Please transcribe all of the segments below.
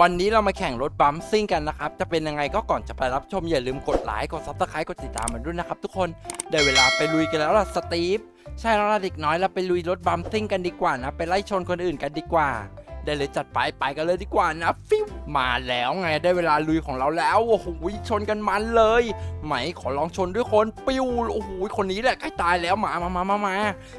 วันนี้เรามาแข่งรถบัมซิ่งกันนะครับ จะเป็นยังไงก็ก่อนจะไปรับชมอย่าลืมกดไลค์กดซับสไครต์กดติดตามมันด้วยนะครับทุกคนได้เวลาไปลุยกันแล้วล่ะสตีฟใช่แล้วล่ะเด็กน้อยเราไปลุยรถบัมซิ่งกันดีกว่านะ ไปไล่ชนคนอื่นกันดีกว่า ได้เลยจัดไปไปกันเลยดีกว่านะฟิวมาแล้วไงได้เวลาลุยของเราแล้วโอ้โหชนกันมันเลย ไหมขอลองชนด้วยคนปิ้วโอ้โหคนนี้แหละใกล้ตายแล้วมามามามามา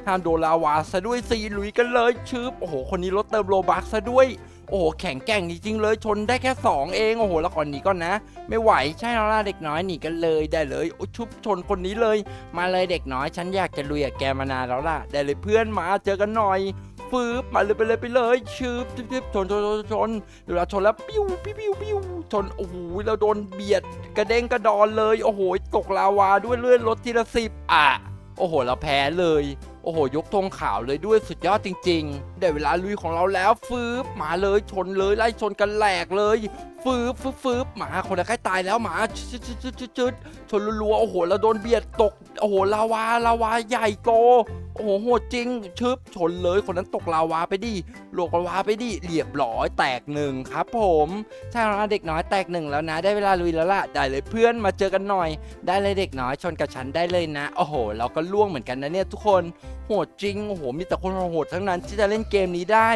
ห้ามโดนลาวาซะด้วยซีลุยกันเลยชืบโอ้โหคนนี้รถเติมโลบักซะด้วย โอ้โหแข็งแกร่งจริงๆเลยชนได้แค่ 2 เองโอ้โหแล้วก่อนหนีก่อนนะ ไม่ไหวใช่แล้วล่ะเด็กน้อยหนีกันเลยได้เลยโอ้ชุบชนคนนี้เลย มาเลยเด็กน้อยฉันอยากจะลุยกับแกมานานแล้วล่ะได้เลยเพื่อนมาเจอกันหน่อยฟืบมาเลยไปเลยไปเลยชืบชืบชืบชนชนชนชนเวลาชนแล้วปิ้วปิ้วปิ้วปิ้วชนโอ้โหเราโดนเบียดกระเด้งกระดอนเลยโอ้โหตกลาวาด้วยเลื่อนรถทีละสิบอะโอ้โหเราแพ้เลย โอ้โห ยกธงขาวเลยด้วยสุดยอดจริง ๆ ได้เวลาลุยของเราแล้วฟืบมาเลยชนเลยไล่ชนกันแหลกเลยฟืบฟืบฟืบหมาคนละใกล้ตายแล้วหมาชึดชึดชึดชึดชึดชนรัวๆโอ้โหเราโดนเบียดตกโอ้โหลาวาลาวาใหญ่โตโอ้โหโหดจริงชึบชนเลยคนนั้นตกลาวาไปดิลวกลาวาไปดิเรียบร้อยแตกหนึ่งครับผมใช่แล้วเด็กน้อยแตกหนึ่งแล้วนะ ได้เวลาลุยแล้วล่ะได้เลยเพื่อนมาเจอกันหน่อย ได้เลยเด็กน้อยชนกับฉันได้เลยนะ โอ้โห เราก็ล่วงเหมือนกันนะเนี่ยทุกคนโหดจริงโอ้โหมีแต่คนโหดทั้งนั้นที่จะเล่นเกมนี้ได้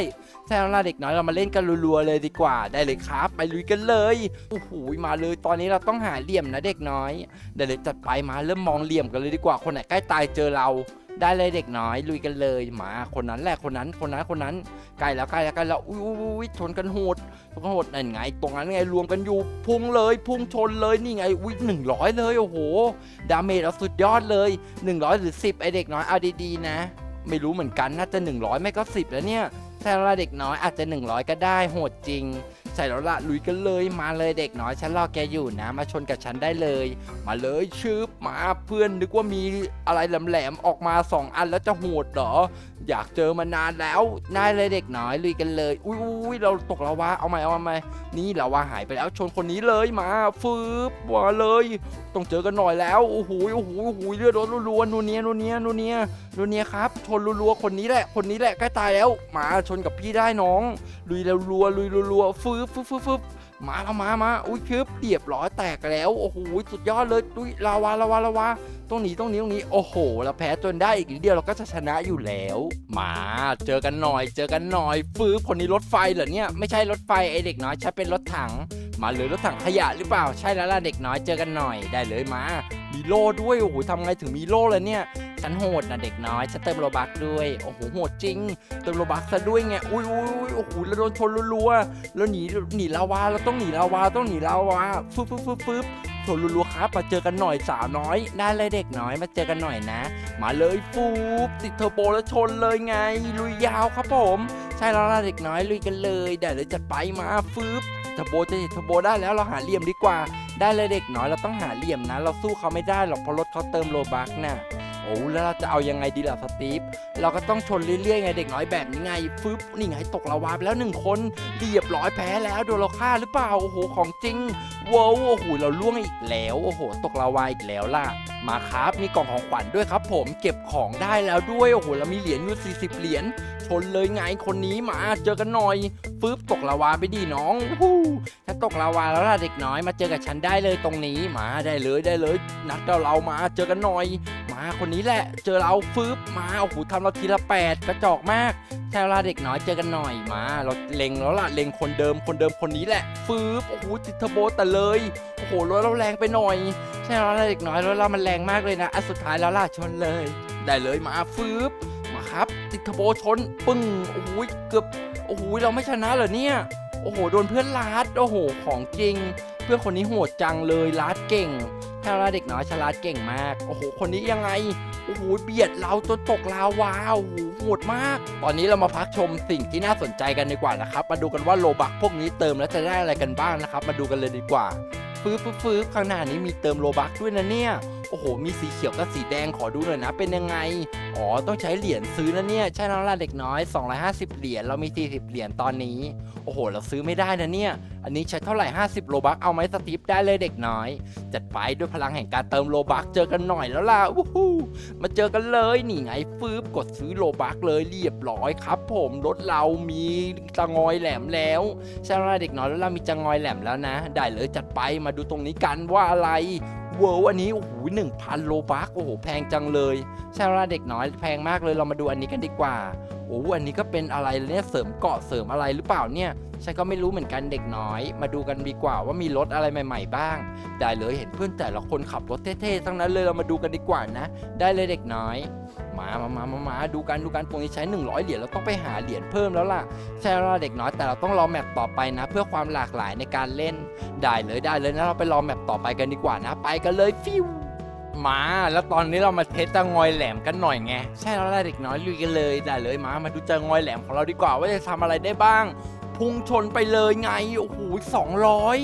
ใช่แล้วล่ะเด็กน้อยเรามาเล่นกันรัวๆเลยดีกว่าได้เลยครับ ไปลุยกันเลยโอ้โหมาเลยตอนนี้เราต้องหาเหลี่ยมนะเด็กน้อยได้เลยจัดไปมาเริ่มมองเหลี่ยมกันเลยดีกว่าคนไหนใกล้ตายเจอเราได้เลยเด็กน้อยลุยกันเลยมาคนนั้นแหละคนนั้นคนนั้นคนนั้นใกล้แล้วใกล้แล้วใกล้แล้วอุ้ยอุ้ยชนกันโหดชนกันโหดนั่นไง ตรงนั้นไงรวมกันอยู่พุ่งเลยพุ่งชนเลยนี่ไงอุ้ยหนึ่งร้อยเลยโอ้โหดาเมจเราสุดยอดเลย100หรือ10ไอเด็กน้อยเอาดีๆนะ ไม่รู้เหมือนกันน่าจะ 100 ไม่ก็ 10 แล้วเนี่ยแต่ละเด็กน้อยอาจจะ 100 ก็ได้โหดจริง ใส่แล้วละลุยกันเลยมาเลยเด็กน้อยฉันรอแกอยู่นะ มาชนกับฉันได้เลย มาเลยชืบมาเพื่อนนึกว่ามีอะไรแหลมๆออกมา 2 อันแล้วจะโหดเหรอ อยากเจอมานานแล้วได้เลยเด็กน้อยลุยกันเลย อุ้ยอุ้ยเราตกแล้ววะเอาใหม่เอาใหม่นี่เราว่าหายไปแล้วชนคนนี้เลยมาฟืบมาเลย ต้องเจอกันหน่อยแล้วโอ้โหโอ้โหโอ้โหเลือดรถรัวๆนูเนียนูเนียนูเนียนูเนียครับชนรัวๆคนนี้แหละ คนนี้แหละใกล้ตายแล้วมาชนกับพี่ได้น้องลุยรัวลุยรัวๆฟืบฟืบฟืบฟืบ มาแล้วมามาอุ้ยคืบเรียบร้อยแตกแล้วโอ้โหสุดยอดเลยดุยลาวาลาวาลาวาตรงนี้ตรงนี้ตรงนี้โอ้โหเราแพ้จนได้อีกนิดเดียวเราก็จะชนะอยู่แล้ว มาเจอกันหน่อย เจอกันหน่อยฟื้นคนนี้รถไฟเหรอเนี่ยไม่ใช่รถไฟไอเด็กน้อยใช้เป็นรถถัง มาเลยรถถังขยะหรือเปล่าใช่แล้วล่ะเด็กน้อยเจอกันหน่อยได้เลยมามีโล่ด้วยโอ้โหทำไงถึงมีโล่เลยเนี่ย ฉันโหดนะเด็กน้อยฉันเติมโลบักด้วย โอ้โหโหดจริง เติมโลบักซะด้วยไง อุ้ยอุ้ยโอ้โหแล้วโดนชนรัวๆแล้วหนีหนีลาวาเราต้องหนีลาวาต้องหนีลาวาฟึบฟึบฟึบฟึบชนรัวๆครับมาเจอกันหน่อยสาวน้อย ได้เลยเด็กน้อยมาเจอกันหน่อยนะ มาเลยฟูบติดเทอร์โบแล้วชนเลยไง ลุยยาวครับผม ใช่แล้วล่ะเด็กน้อยลุยกันเลยเดี๋ยวเลยจัดไปมาฟืบเทอร์โบจะติดเทอร์โบได้แล้วเราหาเหลี่ยมดีกว่า ได้เลยเด็กน้อยเราต้องหาเหลี่ยมนะ เราสู้เขาไม่ได้หรอกเพราะรถเขาเติมโลบักน่ะ โอ้แล้วเราจะเอายังไงดีล่ะสตีฟ เราก็ต้องชนเรื่อยๆไงเด็กน้อยแบบนี้ไงฟึบนี่ไงตกลาวาไปแล้วหนึ่งคนเรียบร้อยแพ้แล้วโดนเราฆ่าหรือเปล่าโอ้โหของจริงว้าวโอ้โหเราล่วงอีกแล้วโอ้โห ตกลาวาอีกแล้วล่ะ มาครับมีกล่องของขวัญด้วยครับ ผมเก็บของได้แล้วด้วยโอ้โหเรามีเหรียญอยู่ 40 เหรียญชนเลยไงคนนี้มาเจอกันหน่อยฟืบตกลาวาไปดิน้องวู้ถ้าตกลาวาแล้วล่ะเด็กน้อยมาเจอกับฉันได้เลยตรงนี้มาได้เลยได้เลย นัดเราเรามาเจอกันหน่อย มาคนนี้แหละ เจอเราฟืบมาโอ้โหทำเราทีละแปดกระจอกมากใช่เวลาเด็กน้อยเจอกันหน่อยมา เราเล็งแล้วล่ะเล็งคนเดิมคนเดิมคนนี้แหละฟืบโอ้โหติดเทอร์โบแต่เลยโอ้โหรถเราแรงไปหน่อย ใช่แล้วล่ะเด็กน้อยรถเรามันแรงมากเลยนะอันสุดท้ายแล้วล่ะชนเลย ได้เลยมาฟืบมาครับติดเทอร์โบชนปึ้งโอ้โหเกือบโอ้โหเราไม่ชนะเหรอเนี่ยโอ้โหโดนเพื่อนลาดโอ้โหของจริง เพื่อนคนนี้โหดจังเลยลาดเก่งใช่แล้วเด็กน้อยฉลาดเก่งมาก โอ้โห คนนี้ยังไง โอ้โหเบียดเราจนตกลาวาโอ้โหโหดมาก ตอนนี้เรามาพักชมสิ่งที่น่าสนใจกันดีกว่านะครับ มาดูกันว่าโลบักพวกนี้เติมแล้วจะได้อะไรกันบ้างนะครับ มาดูกันเลยดีกว่าฟื้บฟื้บฟื้ข้างหน้านี้มีเติมโลบักด้วยนะเนี่ยโอ้โห มีสีเขียวกับสีแดงขอดูหน่อยนะ เป็นยังไง อ๋อ ต้องใช้เหรียญซื้อนะเนี่ย ใช่แล้วล่ะเด็กน้อย 250 เหรียญ เรามี 40 เหรียญตอนนี้ โอ้โห เราซื้อไม่ได้นะเนี่ย อันนี้ใช้เท่าไหร่ 50 โลบัก เอาไหมสตีฟได้เลยเด็กน้อย จัดไปด้วยพลังแห่งการเติมโลบัก เจอกันหน่อยแล้วล่ะวู้ฮู้ มาเจอกันเลยนี่ไงฟืบกดซื้อโลบักเลยเรียบร้อยครับ ผมรถเรามีตะงอยแหลมแล้วใช่แล้วล่ะเด็กน้อยแล้วเรามีจะงอยแหลมแล้วนะ ได้เลยจัดไปมาดูตรงนี้กันว่าอะไรเวิร์อันนี้โอ้โหหนึ่งพันโลบักโอ้โหแพงจังเลยใช่แล้วล่ะเด็กน้อยแพงมากเลยเรามาดูอันนี้กันดีกว่าโอ้โหอันนี้ก็เป็นอะไรเนี่ยเสริมเกาะเสริมอะไรหรือเปล่าเนี่ย ฉันก็ไม่รู้เหมือนกันเด็กน้อย มาดูกันดีกว่าว่ามีรถอะไรใหม่ๆบ้าง ได้เลยเห็นเพื่อนแต่ละคนขับรถเท่ๆทั้งนั้นเลยเรามาดูกันดีกว่านะ ได้เลยเด็กน้อย มามามามามาดูกันดูกันตรงนี้ใช้ 100 เหรียญเราต้องไปหาเหรียญเพิ่มแล้วล่ะ ใช่แล้วล่ะเด็กน้อยแต่เราต้องรอแมปต่อไปนะ เพื่อความหลากหลายในการเล่น ได้เลยได้เลยนะเราไปรอแมปต่อไปกันดีกว่านะ ไปกันเลยฟิวมา แล้วตอนนี้เรามาเทสจะงอยแหลมกันหน่อยไง ใช่แล้วล่ะเด็กน้อยลุยกันเลย ได้เลยมา มาดูจะงอยแหลมของเราดีกว่าว่าจะทำอะไรได้บ้าง พุ่งชนไปเลยไง โอ้โหสองร้อย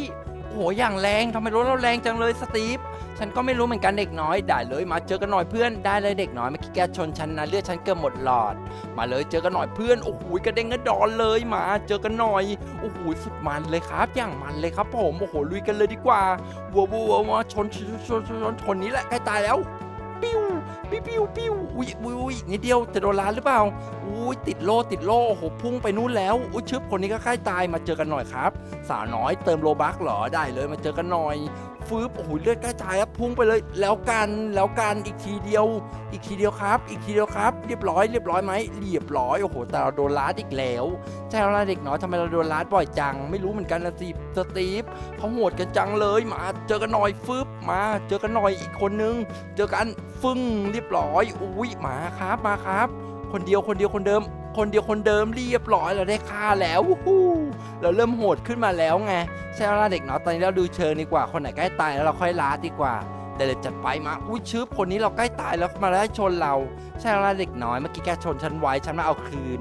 โอ้โหอย่างแรงทำไมรถเราแรงจังเลยสตีฟ ฉันก็ไม่รู้เหมือนกันเด็กน้อย ได้เลยมาเจอกันหน่อยเพื่อน ได้เลยเด็กน้อยเมื่อกี้แกชนฉันนะเลือดฉันเกือบหมดหลอด มาเลยเจอกันหน่อยเพื่อน โอ้โหกระเด้งกระดอนเลยมา เจอกันหน่อย โอ้โหสุดมันเลยครับ อย่างมันเลยครับผม โอ้โหลุยกันเลยดีกว่า วัววัววัววัวชนชนชนชนชนชนนี้แหละใกล้ตายแล้ว ปิ้วปิ้วปิ้วปิ้วอุ้ยอุ้ยอุ้ยนิดเดียวจะโดนล้านหรือเปล่าอุ้ยติดโล่ติดโล่โอ้โหพุ่งไปนู่นแล้วอุ้ยชึบคนนี้ก็ใกล้ตายมาเจอกันหน่อยครับ สาวน้อยเติมโลบักเหรอได้เลยมาเจอกันหน่อย ฟืบโอ้โหเลือดกล้ตายครับพุ่งไปเลยแล้วกันแล้วกันอีกทีเดียว อีกทีเดียวครับ อีกทีเดียวครับ เรียบร้อยเรียบร้อยไหมเรียบร้อยโอ้โหแต่เราโดนล้าดอีกแล้วใช่แล้วล่ะเด็กน้อยทำไมเราโดนล้าดบ่อยจัง ไม่รู้เหมือนกันนะสิสตีฟเขาโหดกันจังเลยมาเจอกันหน่อยฟืบมา เจอกันหน่อยอีกคนนึง เจอกันฟึ่งเรียบร้อยอุ้ยมาครับมาครับ คนเดียวคนเดียวคนเดิม คนเดียวคนเดิมเรียบร้อยเราได้ค่าแล้ววู้ฮู้เราเริ่มโหดขึ้นมาแล้วไงใช่แล้วเด็กน้อยตอนนี้เราดูเชิงดีกว่า คนไหนใกล้ตายแล้วเราค่อยล้าดีกว่าแต่เลยจัดไปมาอุ้ยชืบคนนี้เราใกล้ตายแล้วมาแล้วชนเรา ใช่แล้วเด็กน้อยเมื่อกี้แกชนฉันไว้ฉันมาเอาคืน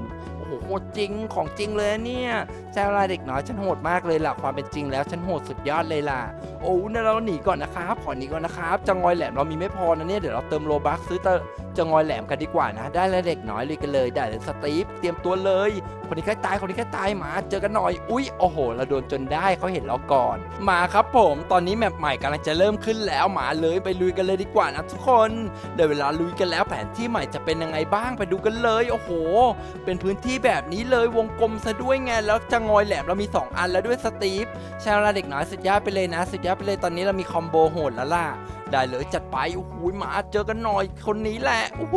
หโหดจริงของจริงเลยเนี่ยใช่แล้วล่ะเด็กน้อยฉันโหดมากเลยล่ะความเป็นจริงแล้วฉันโหดสุดยอดเลยล่ะ โอ้เนี่ยเราหนีก่อนนะครับขอหนีก่อนนะครับจังอยแหลมเรามีไม่พอนะเนี่ยเดี๋ยวเราเติมโลบัคซื้อเตจังอยแหลมกันดีกว่านะ ได้แล้วเด็กน้อยเลยกันเลยได้เลยสตีฟเตรียมตัวเลย คนนี้ใกล้ตายคนนี้ใกล้ตายมาเจอกันหน่อยอุ้ยโอ้โหเราโดนจนได้เขาเห็นเราก่อน มาครับผมตอนนี้แมปใหม่กำลังจะเริ่มขึ้นแล้วมาเลยไปลุยกันเลยดีกว่านะทุกคนเดี๋ยวเวลาลุยกันแล้วแผนที่ใหม่จะเป็นยังไงบ้างไปดูกันเลย โอ้โห เป็นพื้นที่แบบนี้เลยวงกลมซะด้วยไงแล้วจังอยแหลมเรามีสองอันแล้วด้วยสตีฟใช่แล้วล่ะเด็กน้อยสุดยอดไปเลยนะ สุดยอดไปเลยตอนนี้เรามีคอมโบโหดแล้วล่ะได้เลยจัดไปโอ้โหมาเจอกันหน่อยคนนี้แหละโอ้โห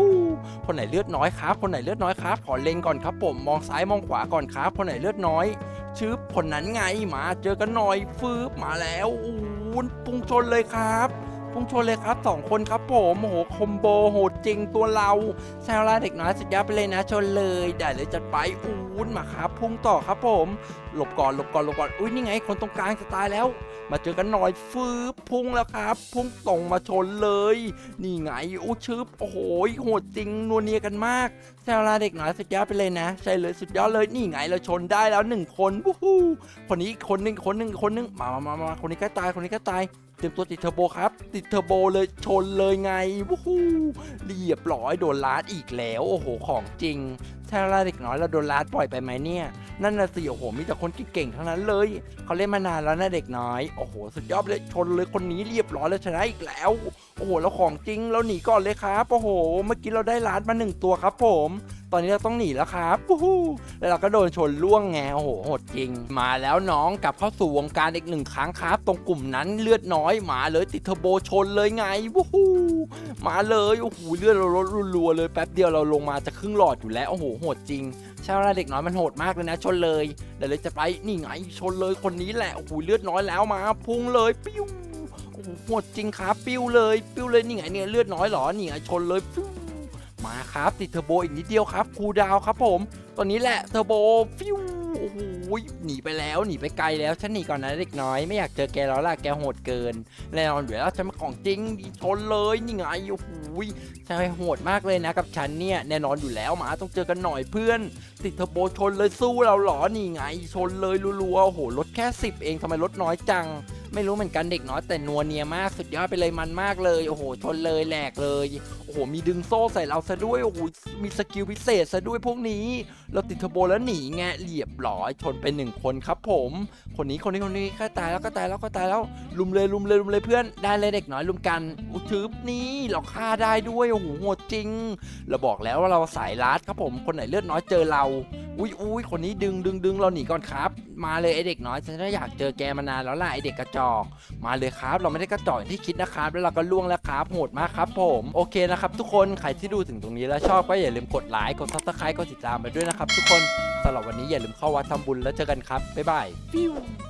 คนไหนเลือดน้อยครับ คนไหนเลือดน้อยครับขอเล็งก่อนครับผมมองซ้ายมองขวาก่อนครับ คนไหนเลือดน้อยชื่อคนนั้นไงมาเจอกันหน่อยฟืบมาแล้วโอ้โหพุ่งชนเลยครับ พุ่งชนเลยครับสองคนครับผมโอ้โหคอมโบโหดจริงตัวเราช่แล้วล่ะเด็กน้อยสุดยอดไปเลยนะชนเลย ได้เลยจัดไปอู้นมาครับพุ่งต่อครับผม หลบก่อนหลบก่อนหลบก่อนอุ้ยนี่ไง คนตรงกลางจะตายแล้ว มาเจอกันหน่อยฟืบพุ่งแล้วครับ พุ่งตรงมาชนเลย นี่ไงอู้ชึบโอ้โหโหดจริงนัวเนียกันมากแซวลาเด็กน้อยสุดยอดไปเลยนะ ใช่เลยสุดยอดเลยนี่ไงเราชนได้แล้วหนึ่งคนวู้ฮู้คนนี้อีกคนหนึ่งคนหนึ่งคนหนึ่งมามามามาคนนี้ก็ตายคนนี้ก็ตาย เตรียมตัวติดเทอร์โบครับ ติดเทอร์โบเลยชนเลยไงวู้ฮู้เรียบร้อยโดนลาดอีกแล้ว โอ้โหของจริงแซวลาเด็กน้อยเราโดนลาดปล่อยไปไหมเนี่ย นั่นน่ะสิโอ้โหมีแต่คนเก่งๆทั้งนั้นเลยเขาเล่นมานานแล้วนะเด็กน้อยโอ้โหสุดยอดเลยชนเลยคนนี้เรียบร้อยแล้วชนะอีกแล้วโอ้โหแล้วของจริงเราหนีก่อนเลยครับโอ้โห เมื่อกี้เราได้ล้านมาหนึ่งตัวครับผม อนนี้เราต้องหนีแล้วครับวู้ฮู้แล้วเราก็โดนชนล่วงไงโอ้โหโหดจริง มาแล้วน้องกลับเข้าสู่วงการอีกหนึ่งครั้งครับ ตรงกลุ่มนั้นเลือดน้อยมาเลยติดเทอร์โบชนเลยไงวู้ฮู้มาเลยโอ้โหเลือดเราลดรัวเลยแป๊บเดียวเราลงมาจะครึ่งหลอดอยู่แล้วโอ้โหโหดจริงช่แล้วเด็กน้อยมันโหดมากเลยนะชนเลยเดี๋ยวเลยจะไปนี่ไงชนเลยคนนี้แหละโอ้โหเลือดน้อยแล้วมาพุ่งเลยปิ้วโอ้โหโหดจริงครับปิ้วเลย ปิ้วเลยนี่ไงเนี่ยเลือดน้อยหรอนี่ไงชนเลยปิ้ว ครับ ติดเทอร์โบอีกนิดเดียวครับคูลดาวครับผม ตอนนี้แหละเทอร์โบฟิวโอ้โหหนีไปแล้วหนีไปไกลแล้วฉันหนีก่อนนะเด็กน้อยไม่อยากเจอแกแล้วล่ะแกโหดเกินแน่นอนอยู่แล้วฉันมาของจริงชนเลยนี่ไงโอ้โหใช่โหดมากเลยนะกับฉันเนี่ยแน่นอนอยู่แล้วหมาต้องเจอกันหน่อยเพื่อน ติดเทอร์โบชนเลยสู้เราหรอนี่ไงชนเลยรัวๆโอ้โหรถแค่ 10 เองทำไมรถน้อยจัง ไม่รู้เหมือนกันเด็กน้อยแต่นัวเนียมากสุดยอดไปเลยมันมากเลยโอ้โหชนเลยแหลกเลยโอ้โหมีดึงโซ่ใส่เราซะด้วยโอ้โหมีสกิลพิเศษซะด้วยพวกนี้ เราติดเทอร์โบแล้วหนีไงเรียบร้อยชนไปหนึ่งคนครับผม คนนี้คนนี้คนนี้ก็ตายแล้วก็ตายแล้วก็ตายแล้วลุมเลยลุมเลยลุมเลยเพื่อนได้เลยเด็กน้อยลุมกันอุทึบนี่เราฆ่าได้ด้วยโอ้โหโหดจริง เราบอกแล้วว่าเราสายลัดครับผมคนไหนเลือดน้อยเจอเรา อุ้ยอุ้ยคนนี้ดึงดึงดึงเราหนีก่อนครับ มาเลยไอเด็กน้อยฉันก็อยากเจอแกมานานแล้วล่ะไอเด็กกระจอกมาเลยครับ เราไม่ได้กระจอกอย่างที่คิดนะครับ แล้วเราก็ล่วงแล้วครับโหดมากครับ ผมโอเคนะครับ ทุกคนใครที่ดูถึงตรงนี้แล้วชอบก็อย่าลืมกดไลค์กดซับสไครต์กดติดตามไปด้วยนะครับ ทุกคนสำหรับวันนี้อย่าลืมเข้าวัดทำบุญแล้วเจอกันครับบ๊ายบาย